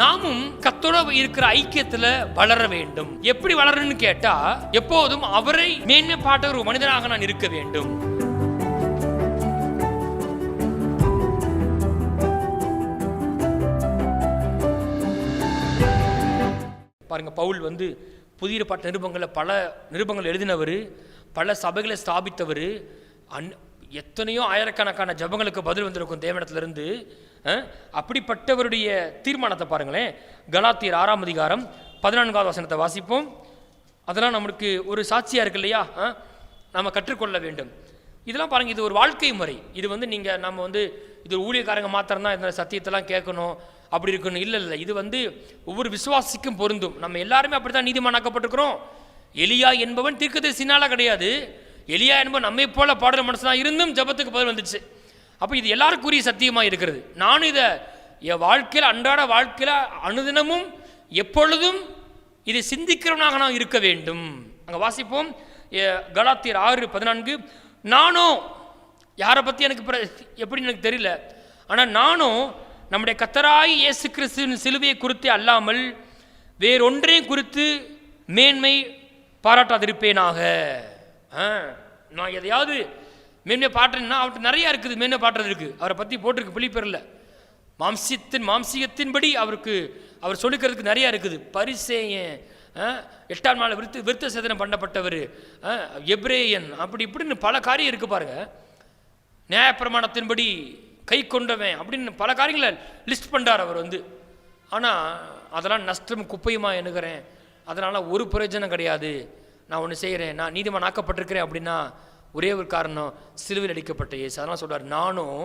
நாமும் கத்தோட இருக்கிற ஐக்கியத்துல வளர வேண்டும். எப்படி வளரணும்னு கேட்டா எப்போதும் அவரை மேன்மைப்பாட்ட ஒரு மனிதனாக நான் இருக்க வேண்டும். பாருங்க பவுல் வந்து புதிய பாட்டு நிருபங்களை பல நிருபங்கள் எழுதினவர் பல சபைகளை ஸ்தாபித்தவர் அன் எத்தனையோ ஆயிரக்கணக்கான ஜபங்களுக்கு பதில் வந்திருக்கும் தேவனத்திலிருந்து அப்படிப்பட்டவருடைய தீர்மானத்தை பாருங்களேன். கலாத்தியர் ஆறாம் அதிகாரம் பதினான்காவது வசனத்தை வாசிப்போம். அதெல்லாம் நம்மளுக்கு ஒரு சாட்சியாக இருக்கு இல்லையா? நம்ம கற்றுக்கொள்ள வேண்டும். இதெல்லாம் பாருங்க இது ஒரு வாழ்க்கை முறை. இது வந்து நீங்கள் நம்ம வந்து இது ஒரு ஊழியக்காரங்க மாத்திரம் தான் இந்த சத்தியத்தெல்லாம் கேட்கணும் அப்படி இருக்கணும். இல்லை இல்லை இது வந்து ஒவ்வொரு விசுவாசிக்கும் பொருந்தும். நம்ம எல்லாருமே அப்படி தான் நீதிமானாக்கப்பட்டிருக்கிறோம் எலியா என்பவன் தீர்க்கதரிசினால கிடையாது. எலியா என்பது நம்மை போல பாடுற மனசுனா இருந்தும் ஜெபத்துக்கு பதில் வந்துச்சு. அப்போ இது எல்லாருக்குரிய சத்தியமாக இருக்கிறது. நானும் இதை என் வாழ்க்கையில் அன்றாட வாழ்க்கையில் அனுதினமும் எப்பொழுதும் இதை சிந்திக்கிறவனாக நான் இருக்க வேண்டும். அங்கே வாசிப்போம். எ- கலாத்தியர் ஆறு பதினான்கு. நானும் யாரை பற்றி எனக்கு பிர- எப்படின்னு எனக்கு தெரியல. ஆனால் நானும் நம்முடைய கத்தராய் இயேசு கிறிஸ்துவின் சிலுவையை குறித்து அல்லாமல் வேறொன்றையும் குறித்து மேன்மை பாராட்டாதிருப்பேனாக. நான் எதையாவது மென்மை பாட்டுறேன்னா அவர்கிட்ட நிறையா இருக்குது மென்மை பாட்டுறது இருக்குது அவரை பற்றி போட்டிருக்கு பிலிப்பெரில் மாம்சியத்தின் மாம்சியத்தின்படி அவருக்கு அவர் சொல்லிக்கிறதுக்கு நிறையா இருக்குது. பரிசேயன் ஆ, எட்டாம் நாள் விருத்து விருத்த சேதனம் பண்ணப்பட்டவர் ஆ, எப்ரேயன் அப்படி இப்படின்னு பல காரியம் இருக்குது பாருங்க. நியாயப்பிரமாணத்தின்படி கை கொண்டவன் அப்படின்னு பல காரியங்களை லிஸ்ட் பண்ணுறார் அவர் வந்து. ஆனால் அதெல்லாம் நஷ்டம் குப்பையுமா எண்ணுகிறேன். அதனால் ஒரு பிரயோஜனம் கிடையாது. நான் ஒன்று செய்கிறேன் நான் நீதிமான் ஆக்கப்பட்டிருக்கிறேன் அப்படின்னா ஒரே ஒரு காரணம் சிலுவையில் அடிக்கப்பட்ட இயேசு. அதெல்லாம் சொல்கிறார் நானும்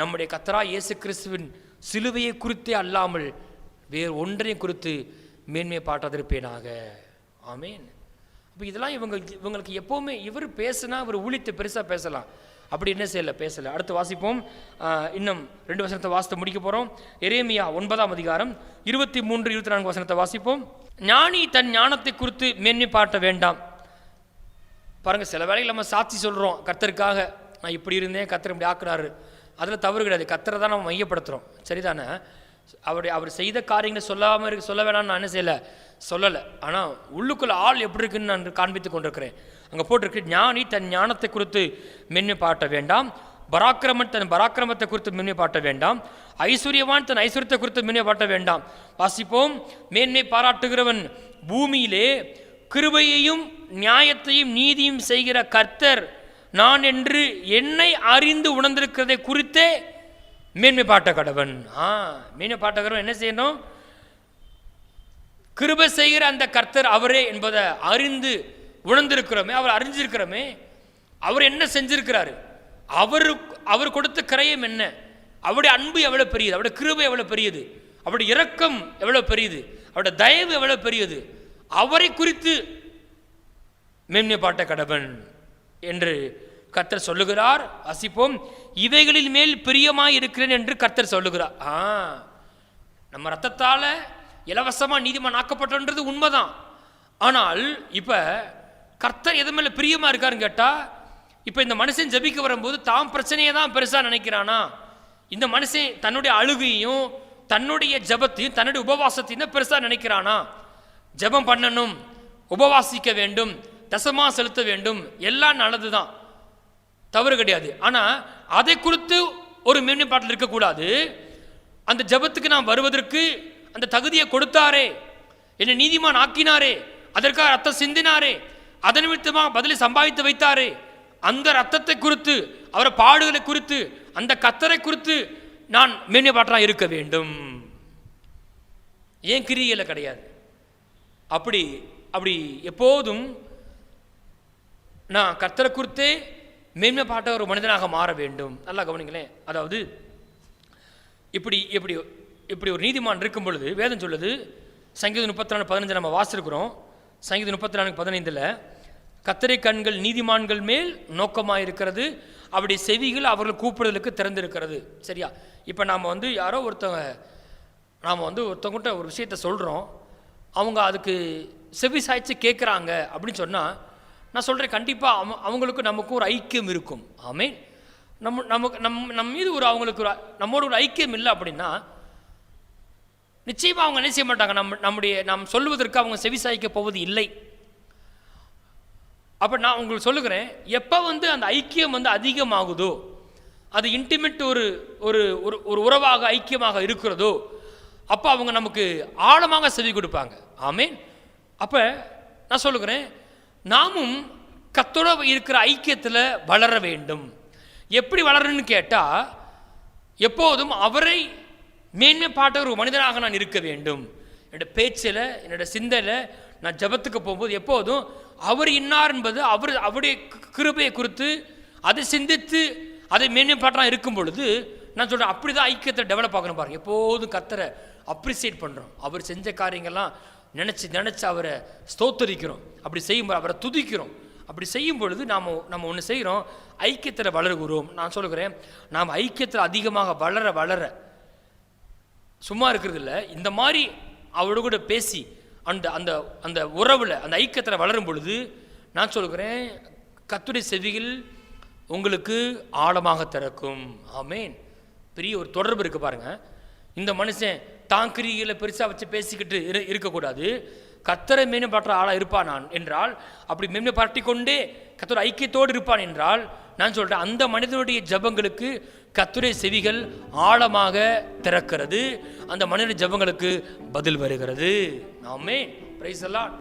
நம்முடைய கத்தரா இயேசு கிறிஸ்துவின் சிலுவையை குறித்தே அல்லாமல் வேறு ஒன்றையும் குறித்து மேன்மையை பாட்டாதிருப்பேனாக ஆமேன். அப்போ இதெல்லாம் இவங்க இவங்களுக்கு எப்போவுமே இவர் பேசுனா இவர் ஊழித்து பெருசாக பேசலாம். அப்படி என்ன செய்யல பேசலை. அடுத்து வாசிப்போம். இன்னும் ரெண்டு வசனத்தை வாசித்து முடிக்க போகிறோம் எரேமியா ஒன்பதாம் அதிகாரம் இருபத்தி மூன்று இருபத்தி நான்கு வசனத்தை வாசிப்போம். ஞானி தன் ஞானத்தை குறித்து மேன்மை பாட்ட வேண்டாம். பாருங்கள் சில வேலைகள் நம்ம சாட்சி சொல்கிறோம் கத்தருக்காக நான் இப்படி இருந்தேன் கத்தர் இப்படி ஆக்குறாரு அதில் தவறு கிடையாது. கத்தரை தான் நம்ம மையப்படுத்துகிறோம் சரிதானே? அவருடைய அவர் செய்த காரியங்களை சொல்லாமல் இருக்க சொல்ல வேணாம்னு நான் என்ன செய்யலை? சொல்லலை. ஆனால் உள்ளுக்குள்ளே ஆள் எப்படி இருக்குன்னு நான் காண்பித்து கொண்டிருக்கிறேன். அங்கே போட்டிருக்கு ஞானி தன் ஞானத்தை குறித்து மென்மை பாட்ட வேண்டாம். பராக்கிரமன் தன் பராக்கிரமத்தை குறித்து மேன்மை பாட்ட வேண்டாம். ஐஸ்வர்யவான் தன் ஐஸ்வர்யத்தை குறித்து மேன்மை பாட்ட வேண்டாம். வாசிப்போம். மேன்மை பாராட்டுகிறவன் பூமியிலே கிருபையையும் நியாயத்தையும் நீதியும் செய்கிற கர்த்தர் நான் என்று என்னை அறிந்து உணர்ந்திருக்கிறதை குறித்தே மேன்மை பாட்ட கடவன் ஆ மேன்மை பாட்ட கடவன் என்ன செய்யணும்? கிருபை செய்கிற அந்த கர்த்தர் அவரே என்பதை அறிந்து உணர்ந்திருக்கிறோமே அவர் அறிஞ்சிருக்கிறோமே அவர் என்ன செஞ்சிருக்கிறாரு? அவரு அவர் கொடுத்த கிரயம் என்ன? அவருடைய அன்பு எவ்வளவு பெரியது? அவருடைய கிருபை எவ்வளோ பெரியது? அவருடைய இரக்கம் எவ்வளவு பெரியது? அவருடைய தயவு எவ்வளவு பெரியது? அவரை குறித்து மேன்மை பாட்ட கடவன் என்று கர்த்தர் சொல்லுகிறார். வசிப்போம். இவைகளில் மேல் பிரியமாக இருக்கிறேன் என்று கர்த்தர் சொல்லுகிறார். ஆ நம்ம ரத்தத்தால் இலவசமாக நீதிமான் ஆக்கப்பட்டன்றது உண்மைதான். ஆனால் இப்போ கர்த்தர் எது மேலே பிரியமாக இருக்காருன்னு கேட்டால் இப்போ இந்த மனுஷன் ஜெபிக்க வரும்போது தாம் பிரச்சனையை தான் பெருசாக நினைக்கிறானா? இந்த மனுஷன் தன்னுடைய அழுகையும் தன்னுடைய ஜெபத்தையும் தன்னுடைய உபவாசத்தையும் தான் பெருசாக நினைக்கிறானா? ஜெபம் பண்ணணும் உபவாசிக்க வேண்டும் தசமா செலுத்த வேண்டும் எல்லாம் நல்லதுதான். தவறு கிடையாது. ஆனால் அதை குறித்து ஒரு மேம்பாட்டில் இருக்கக்கூடாது அந்த ஜெபத்துக்கு நான் வருவதற்கு அந்த தகுதியை கொடுத்தாரே. என்னை நீதிமான் ஆக்கினாரே. அதற்காக ரத்தம் சிந்தினாரே. அதன் நிமித்தமாக பதிலை சம்பாதித்து வைத்தாரே? அந்த ரத்தத்தை குறித்து அவரை பாடுகளை குறித்து அந்த கத்தரை குறித்து நான் மேன்மைப்பாட்டா இருக்க வேண்டும். ஏன் கிரியில் கிடையாது? அப்படி அப்படி எப்போதும் நான் கத்தரை குறித்தே மேன்மைப்பாட்ட ஒரு மனிதனாக மாற வேண்டும். நல்லா கவனிங்களேன் அதாவது இப்படி இப்படி இப்படி ஒரு நீதிமான் இருக்கும் பொழுது வேதம் சொல்லுது சங்கீதம் முப்பத்தி நாலு பதினஞ்சு நம்ம வாசிருக்கிறோம் சங்கீதம் முப்பத்தி நான்கு பதினைந்தில் கத்தரை கண்கள் நீதிமான்கள் மேல் நோக்கமாக இருக்கிறது அப்படி செவிகள் அவர்கள் கூப்பிடுதலுக்கு திறந்திருக்கிறது. சரியா? இப்போ நாம் வந்து யாரோ ஒருத்தவங்க நாம் வந்து ஒருத்தவங்கிட்ட ஒரு விஷயத்த சொல்கிறோம் அவங்க அதுக்கு செவி சாய்ச்சி கேட்குறாங்க அப்படின்னு சொன்னால் நான் சொல்கிறேன் கண்டிப்பாக அவ அவங்களுக்கும் நமக்கும் ஒரு ஐக்கியம் இருக்கும். ஆமே நம்ம நமக்கு நம் நம்ம மீது ஒரு அவங்களுக்கு ஒரு நம்மோட ஒரு ஐக்கியம் இல்லை அப்படின்னா நிச்சயமாக அவங்க என்ன செய்ய மாட்டாங்க? நம்ம நம்முடைய நாம் சொல்லுவதற்கு அவங்க செவிசாய்க்க போவது இல்லை. அப்போ நான் உங்களுக்கு சொல்லுகிறேன் எப்போ வந்து அந்த ஐக்கியம் வந்து அதிகமாகுதோ அது இன்டிமேட் ஒரு ஒரு ஒரு ஒரு உறவாக ஐக்கியமாக இருக்கிறதோ அப்போ அவங்க நமக்கு ஆழமாக செவி கொடுப்பாங்க. ஆமீன். அப்போ நான் சொல்லுகிறேன் நாமும் கத்தோட இருக்கிற ஐக்கியத்தில் வளர வேண்டும். எப்படி வளரணும்னு கேட்டால் எப்போதும் அவரை மேன்மைப்பாட்ட ஒரு மனிதனாக நான் இருக்க வேண்டும். என்னோட பேச்சில் என்னோட சிந்தையில் நான் ஜெபத்துக்கு போகும்போது எப்போதும் அவர் இன்னார் என்பது அவர் அவருடைய கிருபையை குறித்து அதை சிந்தித்து அதை மேன்மை இருக்கும் பொழுது நான் சொல்கிறேன் அப்படி தான் ஐக்கியத்தை டெவலப் ஆகணும் பாருங்கள் எப்போதும் கத்தரை அப்ரிசியேட் பண்ணுறோம் அவர் செஞ்ச காரியங்கள்லாம் நினச்சி நினச்சி அவரை ஸ்தோத்தரிக்கிறோம். அப்படி செய்யும்போது அவரை துதிக்கிறோம். அப்படி செய்யும் பொழுது நாம் நம்ம ஒன்று செய்கிறோம் ஐக்கியத்தில் வளர்கிறோம். நான் சொல்கிறேன் நாம் ஐக்கியத்தில் அதிகமாக வளர வளர சும்மா இருக்கிறது இல்லை இந்த மாதிரி அவரோட கூட பேசி அந்த அந்த அந்த உறவில் அந்த ஐக்கியத்தில் வளரும் பொழுது நான் சொல்கிறேன் கத்துடைய செவிகள் உங்களுக்கு ஆழமாக திறக்கும். ஆமேன். பெரிய ஒரு தொடர்பு இருக்குது பாருங்கள் இந்த மனுஷன் தான் கிரிகளை பெருசாக வச்சு பேசிக்கிட்டு இரு இருக்கக்கூடாது. கத்தரை மேம்பற்ற ஆளாக இருப்பான் நான் என்றால் அப்படி மேம்படுத்தி கொண்டே கத்தர் ஐக்கியத்தோடு இருப்பான் என்றால் நான் சொல்கிறேன் அந்த மனிதனுடைய ஜெபங்களுக்கு கத்துரை செவிகள் ஆழமாக திறக்கிறது. அந்த மனித ஜெபங்களுக்கு பதில் வருகிறது. நாமே பிரைஸ் எல்லாம்